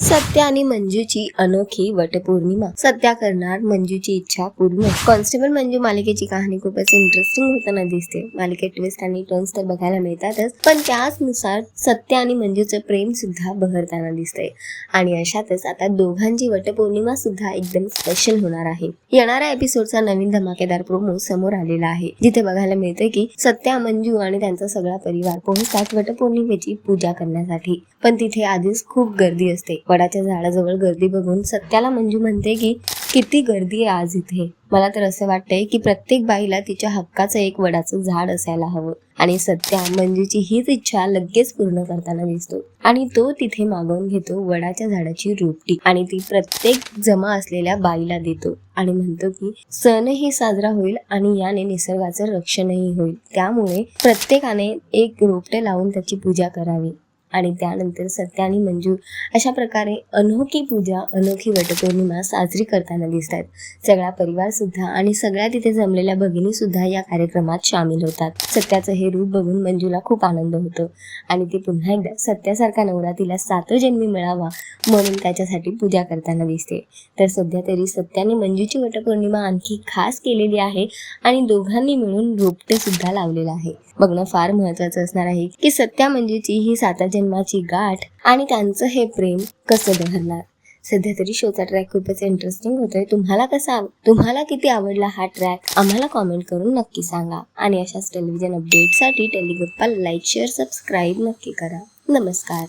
सत्या आणि मंजूची अनोखी वटपौर्णिमा. सत्या करणार मंजूची इच्छा पूर्ण. कॉन्स्टेबल मंजू मालिकेची कहाणी खूपच इंटरेस्टिंग होताना दिसते. मालिकेत ट्विस्ट आणि टर्न्स तर बघायला मिळतातच पण त्याचनुसार सत्या आणि मंजूचं प्रेम सुद्धा बहरताना दिसतंय. आणि अशातच आता दोघांची वटपौर्णिमा सुद्धा एकदम स्पेशल होणार आहे. येणाऱ्या एपिसोडचा नवीन धमाकेदार प्रोमो समोर आलेला आहे. जिथे बघायला मिळते की सत्या मंजू आणि त्यांचा सगळा परिवार पोहोचतात वटपौर्णिमेची पूजा करण्यासाठी. पण तिथे आधीच खूप गर्दी असते. वडाच्या झाडाजवळ गर्दी बघून सत्याला मंजू म्हणते की किती गर्दी आहे आज इथे. मला तर असं वाटतंय की प्रत्येक बाईला तिच्या हक्काचं एक वडाचं झाड असायला हवं. आणि सत्या मंजूची हीच इच्छा लगेच पूर्ण करताना दिसतो. आणि तो तिथे मागवून घेतो वडाच्या झाडाची रोपटी आणि ती प्रत्येक जमा असलेल्या बाईला देतो. आणि म्हणतो की सणही साजरा होईल आणि याने निसर्गाचं रक्षणही होईल. त्यामुळे प्रत्येकाने एक रोपटे लावून त्याची पूजा करावी. आणि त्यानंतर सत्या आणि मंजू अशा प्रकारे अनोखी पूजा अनोखी वटपौर्णिमा साजरी करताना दिसत आहेत सगळा परिवार सुद्धा आणि सगळ्या तिथे जमलेल्या भगिनी सुद्धा या कार्यक्रमात सामील होतात. सत्याचं हे रूप बघून मंजूला खूप आनंद होतो आणि ती पुन्हा एकदा सत्यासारखा नवरा तिला सातो जन्मी मिळावा म्हणून त्याच्यासाठी पूजा करताना दिसते. तर सध्या तरी सत्याने मंजूची वटपौर्णिमा आणखी खास केलेली आहे आणि दोघांनी मिळून रोपटे सुद्धा लावलेलं आहे. बघणं फार महत्वाचं असणार आहे की सत्या मंजूची ही साता जन्माची गाठ आणि त्यांचं हे प्रेम कसं बहरणार? सध्या तरी शोचा ट्रॅक खूपच इंटरेस्टिंग होतोय. तुम्हाला कसा आव- तुम्हाला किती आवडला हा ट्रॅक आम्हाला कॉमेंट करून नक्की सांगा. आणि अशाच टेलिव्हिजन अपडेटसाठी टेलिगप्पा लाईक शेअर सबस्क्राईब नक्की करा. नमस्कार.